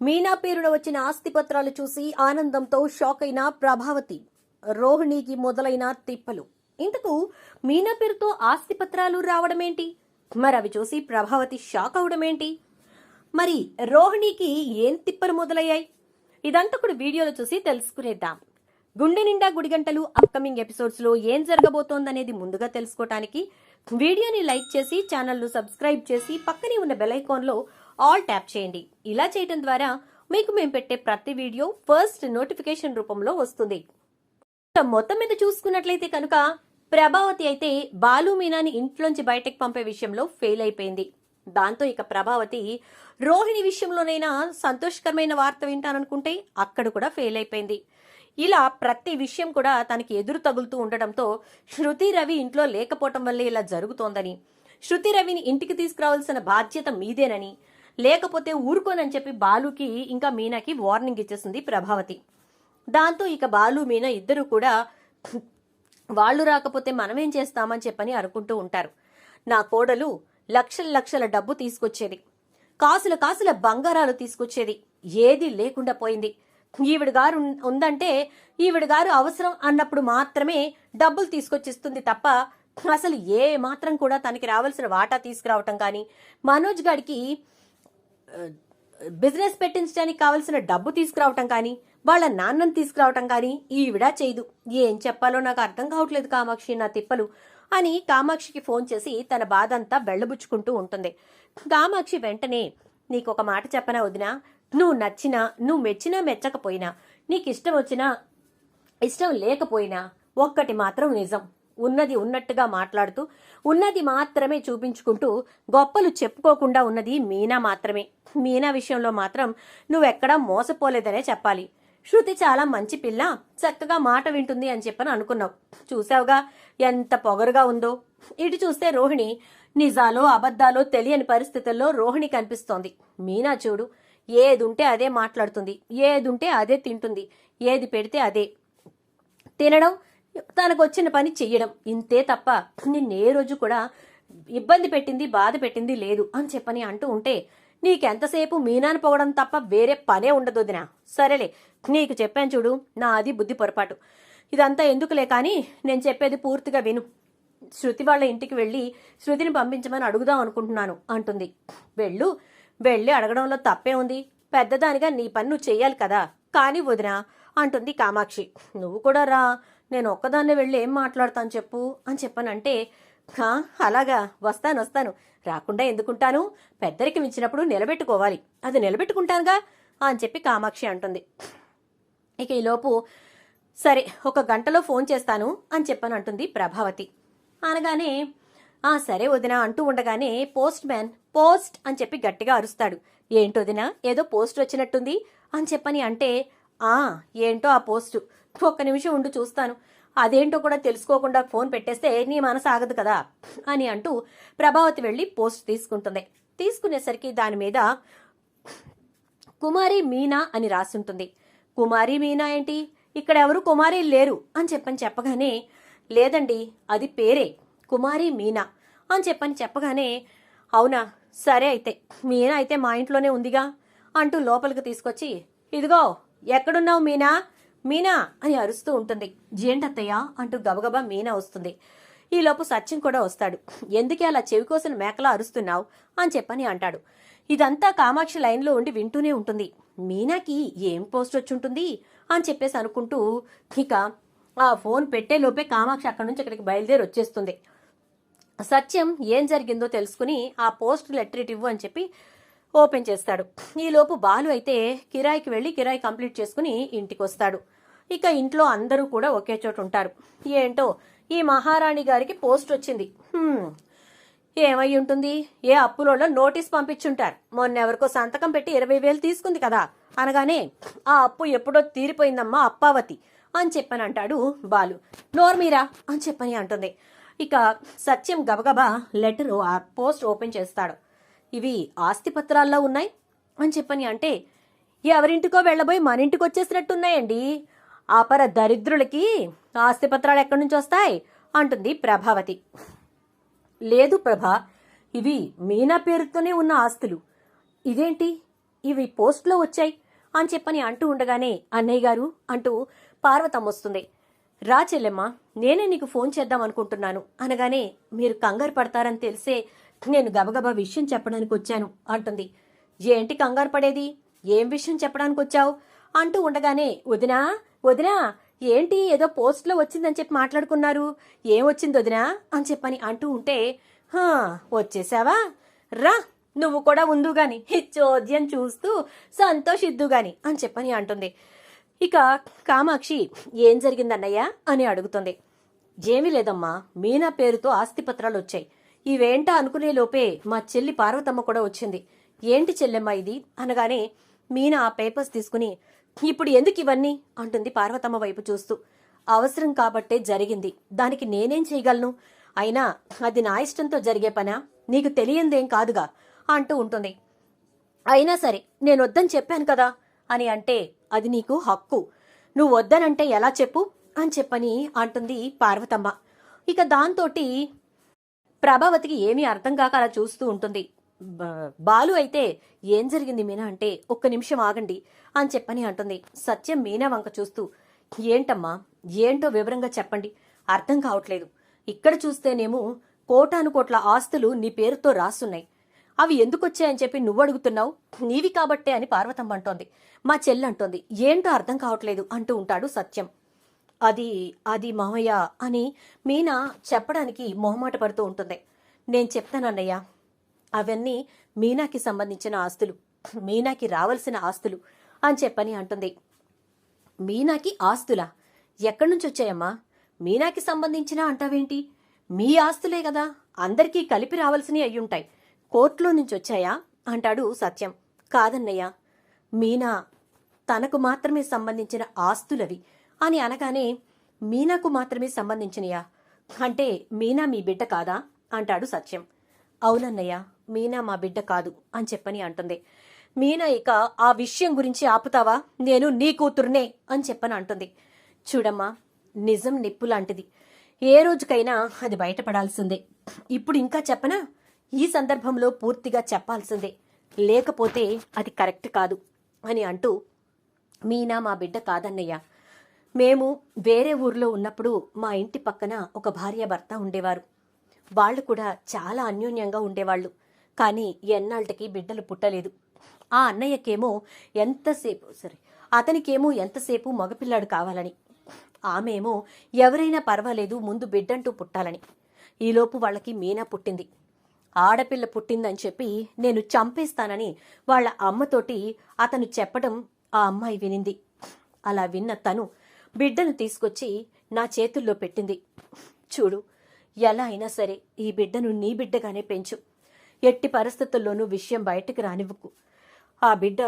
మీనా పేరున వచ్చిన ఆస్తి పత్రాలు చూసి ఆనందంతో షాక్ అయిన ప్రభావతి రోహిణికి మొదలైన తిప్పలు. ఇంతకు మీనా పేరుతో ఆస్తి పత్రాలు రావడమేంటి? మరి అవి చూసి ప్రభావతి షాక్ అవడమేంటి? మరి రోహిణికి ఏం తిప్పలు మొదలయ్యాయి? ఇదంతా కూడా వీడియోలో చూసి తెలుసుకునేద్దాం. గుండె నిండా గుడిగంటలు అప్కమింగ్ ఎపిసోడ్స్లో ఏం జరగబోతోందనేది ముందుగా తెలుసుకోవటానికి వీడియోని లైక్ చేసి ఛానల్ను సబ్స్క్రైబ్ చేసి పక్కనే ఉన్న బెల్ ఐకాన్లో ఆల్ ట్యాప్ చేయండి. ఇలా చేయడం ద్వారా మీకు మేము పెట్టే ప్రతి వీడియో ఫస్ట్ నోటిఫికేషన్ రూపంలో వస్తుంది. మొత్తం మీద చూసుకున్నట్లయితే కనుక ప్రభావతి అయితే బాలు మీనాని ఇంట్లోంచి బయటకు పంపే విషయంలో ఫెయిల్ అయిపోయింది. దాంతో ఇక ప్రభావతి రోహిణి విషయంలోనైనా సంతోషకరమైన వార్త వింటాననుకుంటే అక్కడ కూడా ఫెయిల్ అయిపోయింది. ఇలా ప్రతి విషయం కూడా తనకి ఎదురు తగులుతూ ఉండటంతో శృతి రవి ఇంట్లో లేకపోవటం వల్లే ఇలా జరుగుతోందని. శృతి రవిని ఇంటికి తీసుకురావాల్సిన బాధ్యత మీదేనని. లేకపోతే ఊరుకోనని చెప్పి బాలుకి ఇంకా మీనాకి వార్నింగ్ ఇచ్చేసింది ప్రభావతి. దాంతో ఇక బాలు మీనా ఇద్దరు కూడా వాళ్ళు రాకపోతే మనమేం చేస్తామని చెప్పని అనుకుంటూ ఉంటారు. నా కోడలు లక్షల లక్షల డబ్బు తీసుకొచ్చేది. కాసుల కాసుల బంగారాలు తీసుకొచ్చేది. ఏది లేకుండా పోయింది. ఈవిడ గారు ఉందంటే ఈవిడ గారు అవసరం అన్నప్పుడు మాత్రమే డబ్బులు తీసుకొచ్చిస్తుంది తప్ప అసలు ఏ మాత్రం కూడా తనకి రావాల్సిన వాటా తీసుకురావటం కానీ మనోజ్ గారికి బిజినెస్ పెట్టించడానికి కావలసిన డబ్బు తీసుకురావటం కానీ వాళ్ళ నాన్నని తీసుకురావటం కానీ ఈవిడ చేయదు. ఏం చెప్పాలో నాకు అర్థం కావట్లేదు కామాక్షి నా తిప్పలు అని కామాక్షికి ఫోన్ చేసి తన బాధ అంతా వెళ్ళబుచ్చుకుంటూ ఉంటుంది. కామాక్షి వెంటనే నీకు ఒక మాట చెప్పనా వదినా? నువ్వు నచ్చినా నువ్వు మెచ్చినా మెచ్చకపోయినా నీకు ఇష్టం వచ్చినా ఇష్టం లేకపోయినా ఒక్కటి మాత్రం నిజం. ఉన్నది ఉన్నట్టుగా మాట్లాడుతూ ఉన్నది మాత్రమే చూపించుకుంటూ గొప్పలు చెప్పుకోకుండా ఉన్నది మీనా మాత్రమే. మీనా విషయంలో మాత్రం నువ్వెక్కడా మోసపోలేదనే చెప్పాలి. శృతి చాలా మంచి పిల్ల చక్కగా మాట వింటుంది అని చెప్పని అనుకున్నావు. చూసావుగా ఎంత పొగరుగా ఉందో. ఇటు చూస్తే రోహిణి నిజాలో అబద్ధాలో తెలియని పరిస్థితుల్లో రోహిణి కనిపిస్తోంది. మీనా చూడు ఏదుంటే అదే మాట్లాడుతుంది ఏదుంటే అదే తింటుంది ఏది పెడితే అదే. తినడం తనకు వచ్చిన పని చెయ్యడం. ఇంతే తప్ప నిన్నే రోజు కూడా ఇబ్బంది పెట్టింది బాధ పెట్టింది లేదు అని చెప్పని అంటూ ఉంటే నీకెంతసేపు మీనాను పొగడం తప్ప వేరే పనే ఉండదు వదినా. సరేలే నీకు చెప్పాను చూడు నా అది బుద్ధి పొరపాటు. ఇదంతా ఎందుకులే కానీ నేను చెప్పేది పూర్తిగా విను. శృతి వాళ్ళ ఇంటికి వెళ్ళి శృతిని పంపించమని అడుగుదాం అనుకుంటున్నాను అంటుంది. వెళ్ళు వెళ్ళి అడగడంలో తప్పే ఉంది. పెద్దదానిగా నీ పని నువ్వు చెయ్యాలి కదా. కానీ వదినా అంటుంది కామాక్షి నువ్వు కూడా రా. నేను ఒక్కదాన్నే వెళ్ళి ఏం మాట్లాడతాను చెప్పు అని చెప్పానంటే "హా, అలాగా వస్తాను వస్తాను. రాకుండా ఎందుకుంటాను? పెద్దరికి మించినప్పుడు నిలబెట్టుకోవాలి. అది నిలబెట్టుకుంటానుగా? అని చెప్పి కామాక్షి అంటుంది. ఇక ఈలోపు సరే ఒక గంటలో ఫోన్ చేస్తాను అని చెప్పని అంటుంది ప్రభావతి. అనగానే ఆ సరే వదినా అంటూ ఉండగానే పోస్ట్ మ్యాన్ పోస్ట్ అని చెప్పి గట్టిగా అరుస్తాడు. ఏంటి వదినా ఏదో పోస్ట్ వచ్చినట్టుంది అని చెప్పని అంటే ఆ ఏంటో ఆ పోస్టు. ఒక్క నిమిషం ఉండి చూస్తాను. అదేంటో కూడా తెలుసుకోకుండా ఫోన్ పెట్టేస్తే నీ మనసు ఆగదు కదా అని అంటూ ప్రభావతి వెళ్ళి పోస్ట్ తీసుకుంటుంది. తీసుకునేసరికి దాని మీద కుమారి మీనా అని రాసుంటుంది. కుమారి మీనా ఏంటి? ఇక్కడ ఎవరు కుమారి లేరు అని చెప్పని చెప్పగానే లేదండి అది పేరే కుమారి మీనా అని చెప్పని చెప్పగానే అవునా సరే అయితే మీనా అయితే మా ఇంట్లోనే ఉందిగా అంటూ లోపలికి తీసుకొచ్చి ఇదిగో ఎక్కడున్నావు మీనా? మీనా అని అరుస్తూ ఉంటుంది. జేంటత్తయ్య అంటూ గబగబా మీనా వస్తుంది. ఈలోపు సత్యం కూడా వస్తాడు. ఎందుకే అలా చెవికోసిన మేకలా అరుస్తున్నావు? అని చెప్పని అంటాడు. ఇదంతా కామాక్షి లైన్లో ఉండి వింటూనే ఉంటుంది. మీనాకి ఏం పోస్ట్ వచ్చుంటుంది? అని చెప్పేసి అనుకుంటూ ఇక ఆ ఫోన్ పెట్టే లోపే కామాక్షి అక్కడి నుంచి అక్కడికి బయలుదేరి వచ్చేస్తుంది. సత్యం ఏం జరిగిందో తెలుసుకుని ఆ పోస్ట్ లెటర్ ఇవ్వు అని చెప్పి ఓపెన్ చేస్తాడు. ఈలోపు బాలు అయితే కిరాయికి వెళ్ళి కిరాయి కంప్లీట్ చేసుకుని ఇంటికి వస్తాడు ఇక ఇంట్లో అందరూ కూడా ఒకే చోట ఉంటారు. ఏంటో ఈ మహారాణి గారికి పోస్ట్ వచ్చింది. ఏమై ఉంటుంది? ఏ అప్పులలో నోటీస్ పంపించుంటారు. మొన్న ఎవరికో సంతకం పెట్టి ఇరవై వేలు తీసుకుంది కదా. అనగానే ఆ అప్పు ఎప్పుడో తీరిపోయిందమ్మా అప్పావతి అని చెప్పని అంటాడు బాలు. నోర్మీరా అని చెప్పని అంటుంది. ఇక సత్యం గబగబా లెటరు ఆ పోస్ట్ ఓపెన్ చేస్తాడు. ఇవి ఆస్తి పత్రాల్లో ఉన్నాయి అని చెప్పని అంటే ఎవరింటికో వెళ్ళబోయి మన ఇంటికి వచ్చేసినట్టున్నాయండి. అపర దరిద్రులకి ఆస్తి పత్రాలు ఎక్కడి నుంచి వస్తాయి? అంటుంది ప్రభావతి. లేదు ప్రభా ఇవి మీనా పేరుతోనే ఉన్న ఆస్తులు. ఇదేంటి? ఇవి పోస్ట్లో వచ్చాయి. అని చెప్పని అంటూ ఉండగానే అన్నయ్య గారు అంటూ పార్వతమ్మ వస్తుంది. రా చెల్లెమ్మ నేనే నీకు ఫోన్ చేద్దాం అనుకుంటున్నాను. అనగానే మీరు కంగారు పడతారని తెలిసే నేను గబగబా విషయం చెప్పడానికి వచ్చాను అంటుంది. ఏంటి కంగారు పడేది? ఏం విషయం చెప్పడానికి వచ్చావు? అంటూ ఉండగానే వదినా వదినా ఏంటి ఏదో పోస్ట్లో వచ్చిందని చెప్పి మాట్లాడుకున్నారు? ఏం వచ్చింది వదినా? అని చెప్పని అంటూ ఉంటే హా వచ్చేసావా? రా నువ్వు కూడా ఉందు గాని చోద్యం చూస్తూ సంతోషిద్దు గాని అని చెప్పని అంటుంది. ఇక కామాక్షి ఏం జరిగిందన్నయ్యా? అని అడుగుతుంది. ఏమీ లేదమ్మా మీనా పేరుతో ఆస్తిపత్రాలు వచ్చాయి ఇవేంటా అనుకునే లోపే మా చెల్లి పార్వతమ్మ కూడా వచ్చింది. ఏంటి చెల్లెమ్మ ఇది? అనగానే మీనా ఆ పేపర్స్ తీసుకుని ఇప్పుడు ఎందుకు ఇవన్నీ? అంటుంది పార్వతమ్మ వైపు చూస్తూ. అవసరం కాబట్టే జరిగింది. దానికి నేనేం చేయగలను? అయినా అది నా ఇష్టంతో జరిగే పనా? నీకు తెలియందేం కాదుగా? అంటూ ఉంటుంది. అయినా సరే నేను వద్దని చెప్పాను కదా? అని అంటే అది నీకు హక్కు. నువ్వు వద్దనంటే ఎలా చెప్పు? అని చెప్పని అంటుంది పార్వతమ్మ. ఇక దాంతోటి ప్రభావతికి ఏమీ అర్థం కాక అలా చూస్తూ ఉంటుంది. బ- బాలు అయితే ఏం జరిగింది మీనా అంటే ఒక్క నిమిషం ఆగండి అని చెప్పని అంటుంది. సత్యం మీనా వంక చూస్తూ ఏంటమ్మా? ఏంటో వివరంగా చెప్పండి. అర్థం కావట్లేదు. ఇక్కడ చూస్తేనేమో కోటాను కోట్ల ఆస్తులు నీ పేరుతో రాసున్నాయి అవి ఎందుకు వచ్చాయని చెప్పి నువ్వు అడుగుతున్నావు? నీవి కాబట్టే అని పార్వతమ్మ అంటోంది. మా చెల్లి అంటోంది. ఏంటో అర్థం కావట్లేదు అంటూ ఉంటాడు సత్యం. అది అది మామయ్య అని మీనా చెప్పడానికి మొహమాట పడుతూ ఉంటుంది. నేను చెప్తానన్నయ్య అవన్నీ మీనాకి సంబంధించిన ఆస్తులు. మీనాకి రావాల్సిన ఆస్తులు అని చెప్పని అంటుంది. మీనాకి ఆస్తులా? ఎక్కడి నుంచి వచ్చాయమ్మా? మీనాకి సంబంధించిన అంటావేంటి? మీ ఆస్తులే కదా అందరికీ కలిపి రావాల్సినవి అయ్యుంటాయి కోర్టులో నుంచి వచ్చాయా? అంటాడు సత్యం. కాదన్నయ్య మీనా తనకు మాత్రమే సంబంధించిన ఆస్తులవి అని అనగానే మీనాకు మాత్రమే సంబంధించినయా? అంటే మీనా మీ బిడ్డ కాదా? అంటాడు సత్యం. అవునన్నయ్య మీనా మా బిడ్డ కాదు అని చెప్పని అంటుంది. మీనా ఇక ఆ విషయం గురించి ఆపుతావా? నేను నీ కూతురునే అని చెప్పని అంటుంది. చూడమ్మా నిజం నిప్పు లాంటిది. ఏ రోజుకైనా అది బయటపడాల్సిందే. ఇప్పుడు ఇంకా చెప్పనా? ఈ సందర్భంలో పూర్తిగా చెప్పాల్సిందే. లేకపోతే అది కరెక్ట్ కాదు అని అంటూ మీనా మా బిడ్డ కాదన్నయ్య. మేము వేరే ఊర్లో ఉన్నప్పుడు మా ఇంటి పక్కన ఒక భార్య భర్త ఉండేవారు. వాళ్ళు కూడా చాలా అన్యోన్యంగా ఉండేవాళ్ళు. కానీ ఎన్నాళ్ళకి బిడ్డలు పుట్టలేదు. ఆ అన్నయ్యకేమో ఎంతసేపు సరే అతనికేమో ఎంతసేపు మగపిల్లాడు కావాలని. ఆమెమో ఎవరైనా పర్వాలేదు ముందు బిడ్డంటూ పుట్టాలని. ఈలోపు వాళ్ళకి మీనా పుట్టింది. ఆడపిల్ల పుట్టిందని చెప్పి నేను చంపేస్తానని వాళ్ళ అమ్మతోటి అతను చెప్పడం ఆ అమ్మాయి వినింది. అలా విన్న తను బిడ్డను తీసుకొచ్చి నా చేతుల్లో పెట్టింది. చూడు ఎలా అయినా సరే ఈ బిడ్డను నీ బిడ్డగానే పెంచు. ఎట్టి పరిస్థితుల్లోనూ విషయం బయటకు రానివ్వకు. ఆ బిడ్డ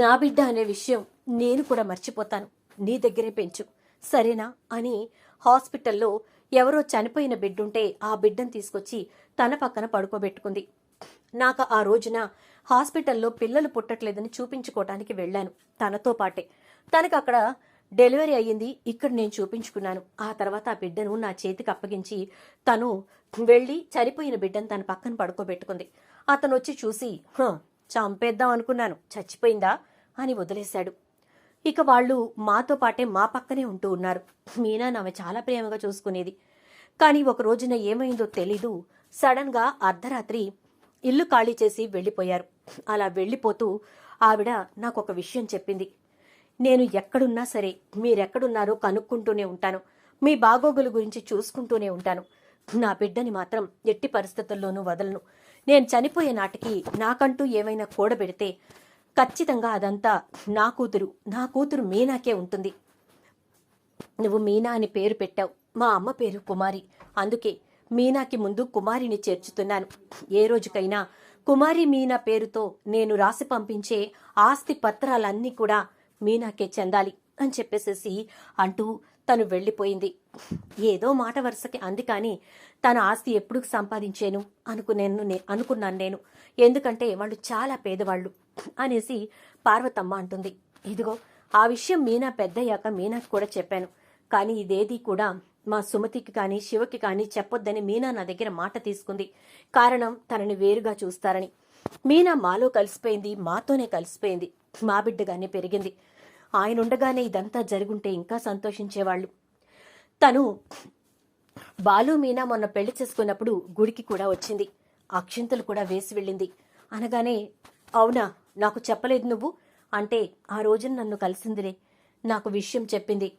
నా బిడ్డ అనే విషయం నేను కూడా మర్చిపోతాను. నీ దగ్గరే పెంచు. సరేనా? అని హాస్పిటల్లో ఎవరో చనిపోయిన బిడ్డుంటే ఆ బిడ్డను తీసుకొచ్చి తన పక్కన పడుకోబెట్టుకుంది. నాకు ఆ రోజున హాస్పిటల్లో పిల్లలు పుట్టట్లేదని చూపించుకోవటానికి వెళ్ళాను. తనతో పాటే. తనకు అక్కడ డెలివరీ అయ్యింది ఇక్కడ నేను చూపించుకున్నాను. ఆ తర్వాత ఆ బిడ్డను నా చేతికి అప్పగించి తను వెళ్ళి చనిపోయిన బిడ్డను తన పక్కన పడుకోబెట్టుకుంది. అతను వచ్చి చూసి "హ, చంపేద్దాం అనుకున్నాను. చచ్చిపోయిందా? అని వదిలేశాడు. ఇక వాళ్ళు మాతో పాటే మా పక్కనే ఉంటూ ఉన్నారు. మీనా నామె చాలా ప్రేమగా చూసుకునేది. కానీ ఒక రోజున ఏమైందో తెలీదు. సడన్గా అర్ధరాత్రి ఇల్లు ఖాళీ చేసి వెళ్ళిపోయారు. అలా వెళ్ళిపోతూ ఆవిడ నాకు ఒక విషయం చెప్పింది. నేను ఎక్కడున్నా సరే మీరెక్కడున్నారో కనుక్కుంటూనే ఉంటాను. మీ బాగోగుల గురించి చూసుకుంటూనే ఉంటాను. నా బిడ్డని మాత్రం ఎట్టి పరిస్థితుల్లోనూ వదలను. నేను చనిపోయే నాటికి నాకంటూ ఏమైనా కూడబెడితే ఖచ్చితంగా అదంతా నా కూతురు నా కూతురు మీనాకే ఉంటుంది. నువ్వు మీనా అని పేరు పెట్టావు. మా అమ్మ పేరు కుమారి. అందుకే మీనాకి ముందు కుమారిని చేర్చుతున్నాను. ఏ రోజుకైనా కుమారి మీనా పేరుతో నేను రాసి పంపించే ఆస్తి పత్రాలన్నీ కూడా మీనాకే చెందాలి అని చెప్పేసేసి అంటూ తను వెళ్ళిపోయింది. ఏదో మాట వరుసకి అంది కానీ తన ఆస్తి ఎప్పుడు సంపాదించాను అనుకునేను నే- అనుకున్నాను నేను. ఎందుకంటే వాళ్ళు చాలా పేదవాళ్ళు అనేసి పార్వతమ్మ అంటుంది. ఇదిగో ఆ విషయం మీనా పెద్దయ్యాక మీనాకి కూడా చెప్పాను. కానీ ఇదేది కూడా మా సుమతికి కానీ శివకి కానీ చెప్పొద్దని మీనా నా దగ్గర మాట తీసుకుంది. కారణం తనని వేరుగా చూస్తారని. మీనా మాలో కలిసిపోయింది మాతోనే కలిసిపోయింది. మా బిడ్డగానే పెరిగింది. ఆయన ఉండగానే ఇదంతా జరుగుంటే ఇంకా సంతోషించేవాళ్ళు. తను బాలు మీనా మొన్న పెళ్ళి చేసుకున్నప్పుడు గుడికి కూడా వచ్చింది. అక్షింతలు కూడా వేసి వెళ్ళింది. అనగానే అవునా నాకు చెప్పలేదు నువ్వు? అంటే ఆ రోజున నన్ను కలిసిందిలే. నాకు విషయం చెప్పింది.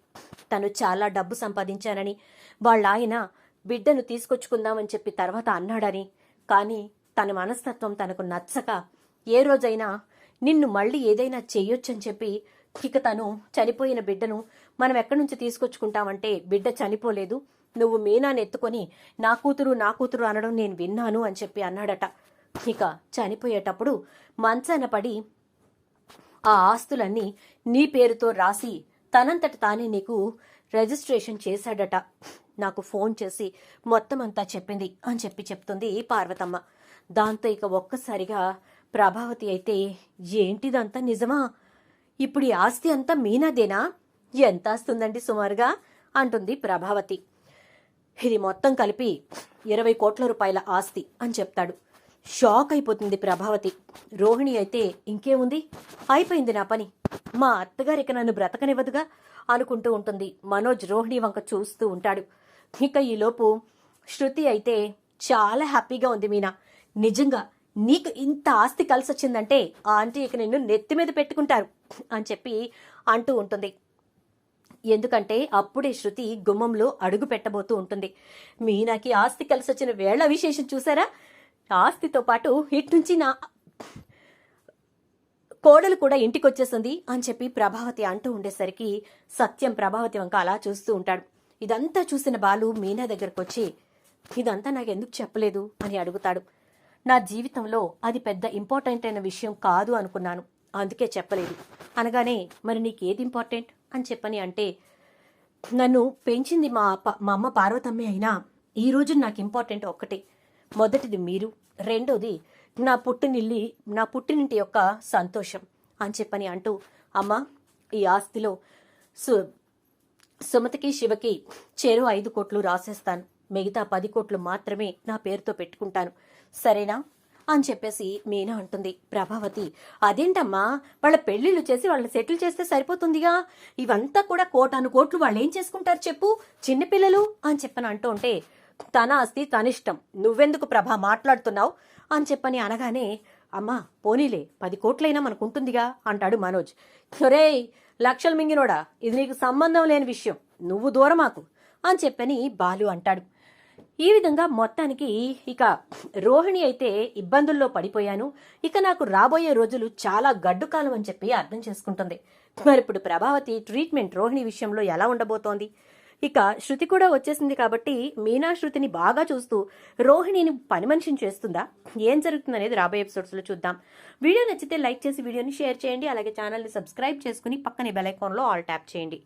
తను చాలా డబ్బు సంపాదించానని వాళ్ళ ఆయన బిడ్డను తీసుకొచ్చుకుందామని చెప్పి తర్వాత అన్నాడని. కానీ తన మనస్తత్వం తనకు నచ్చక ఏ రోజైనా నిన్ను మళ్ళీ ఏదైనా చేయొచ్చని చెప్పి ఇక తను చనిపోయిన బిడ్డను మనం ఎక్కడి నుంచి తీసుకొచ్చుకుంటామంటే బిడ్డ చనిపోలేదు. నువ్వు మీనాన్ని ఎత్తుకొని నా కూతురు నా కూతురు అనడం నేను విన్నాను అని చెప్పి అన్నాడట. ఇక చనిపోయేటప్పుడు మంచాన పడి ఆ ఆస్తులన్నీ నీ పేరుతో రాసి తనంతట తానే నీకు రిజిస్ట్రేషన్ చేశాడట. నాకు ఫోన్ చేసి మొత్తం అంతా చెప్పింది అని చెప్పి చెప్తుంది పార్వతమ్మ. దాంతో ఇక ఒక్కసారిగా ప్రభావతి అయితే ఏంటిదంతా నిజమా? ఇప్పుడు ఈ ఆస్తి అంతా మీనాదేనా? ఎంత వస్తుందండి సుమారుగా? అంటుంది ప్రభావతి. ఇది మొత్తం కలిపి ఇరవై కోట్ల రూపాయల ఆస్తి అని చెప్తాడు. షాక్ అయిపోతుంది ప్రభావతి. రోహిణి అయితే ఇంకేముంది? అయిపోయింది నా పని. మా అత్తగారిక నన్ను బ్రతకనివ్వదుగా అనుకుంటూ ఉంటుంది మనోజ్ రోహిణి వంక చూస్తూ ఉంటాడు. ఇక ఈలోపు శృతి అయితే చాలా హ్యాపీగా ఉంది మీనా. నిజంగా నీకు ఇంత ఆస్తి కలిసి వచ్చిందంటే ఆ ఆంటీ ఇక నిన్ను నెత్తి మీద పెట్టుకుంటారు అని చెప్పి అంటూ ఉంటుంది. ఎందుకంటే అప్పుడే శృతి గుమ్మంలో అడుగు పెట్టబోతూ ఉంటుంది. మీనాకి ఆస్తి కలిసి వచ్చిన వేళ విశేషం చూసారా? ఆస్తితో పాటు ఇటు నుంచి నా కోడలు కూడా ఇంటికి వచ్చేసింది అని చెప్పి ప్రభావతి అంటూ ఉండేసరికి సత్యం ప్రభావతి వంక అలా చూస్తూ ఉంటాడు. ఇదంతా చూసిన బాలు మీనా దగ్గరకు వచ్చి ఇదంతా నాకు ఎందుకు చెప్పలేదు? అని అడుగుతాడు. నా జీవితంలో అది పెద్ద ఇంపార్టెంట్ అయిన విషయం కాదు అనుకున్నాను. అందుకే చెప్పలేదు. అనగానే మరి నీకేది ఇంపార్టెంట్? అని చెప్పని అంటే నన్ను పెంచింది మా మా అమ్మ పార్వతమ్మే అయినా ఈ రోజు నాకు ఇంపార్టెంట్ ఒక్కటే. మొదటిది మీరు రెండోది నా పుట్టినిల్లి నా పుట్టినింటి యొక్క సంతోషం అని చెప్పని అంటూ అమ్మ ఈ ఆస్తిలో సు సుమతికి శివకి చెరు ఐదు కోట్లు రాసేస్తాను. మిగతా పది కోట్లు మాత్రమే నా పేరుతో పెట్టుకుంటాను. సరేనా? అని చెప్పేసి మీనా అంటుంది. ప్రభావతి అదేంటమ్మా? వాళ్ళ పెళ్ళిళ్ళు చేసి వాళ్ళని సెటిల్ చేస్తే సరిపోతుందిగా? ఇవంతా కూడా కోటాను కోట్లు వాళ్ళు ఏం చేసుకుంటారు చెప్పు? చిన్నపిల్లలు అని చెప్పని అంటూ ఉంటే తన ఆస్తి తనిష్టం నువ్వెందుకు ప్రభా మాట్లాడుతున్నావు? అని చెప్పని అనగానే అమ్మా పోనీలే. పది కోట్లైనా మనకుంటుందిగా అంటాడు మనోజ్. ఒరేయ్ లక్షలు మింగినోడా? ఇది నీకు సంబంధం లేని విషయం. నువ్వు దూరమాకు అని చెప్పని బాలు అంటాడు. ఈ విధంగా మొత్తానికి ఇక రోహిణి అయితే ఇబ్బందుల్లో పడిపోయాను. ఇక నాకు రాబోయే రోజులు చాలా గడ్డు కాలం అని చెప్పి అర్థం చేసుకుంటుంది. మరి ఇప్పుడు ప్రభావతి ట్రీట్మెంట్ రోహిణి విషయంలో ఎలా ఉండబోతోంది? ఇక శృతి కూడా వచ్చేసింది కాబట్టి మీనా శృతిని బాగా చూస్తూ రోహిణిని పని మనిషిని చేస్తుందా? ఏం జరుగుతుందనేది రాబోయే ఎపిసోడ్స్లో చూద్దాం. వీడియో నచ్చితే లైక్ చేసి వీడియోని షేర్ చేయండి. అలాగే ఛానల్ని సబ్స్క్రైబ్ చేసుకుని పక్కనే బెల్ ఐకాన్లో ఆల్ ట్యాప్ చేయండి.